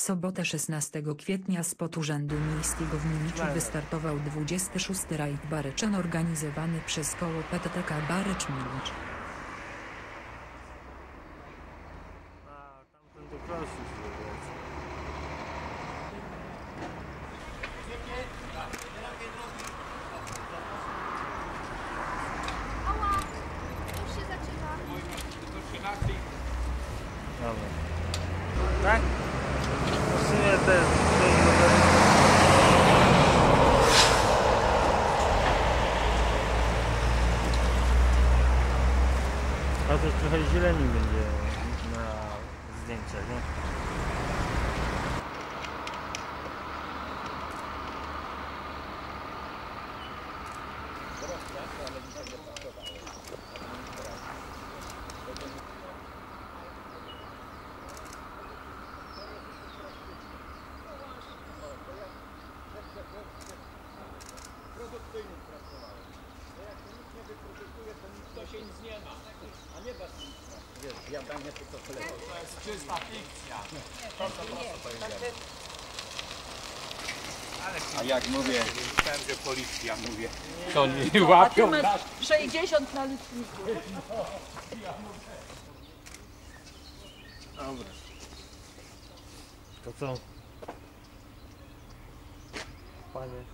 W sobotę 16 kwietnia spod Urzędu Miejskiego w Mimiczu wystartował 26. rajd Baryczan organizowany przez koło PTTK Barycz de А тут зеленый где на здесь, да? Thank you. Już się zaczyna. Dobra. Tak? W sumie też. też A też trochę zieleni będzie na zdjęciach, nie? A jak mówię, Myślałem, że policja mówię. to nie A ty łapią masz 60 na liczniku. Dobra. To co? Panie.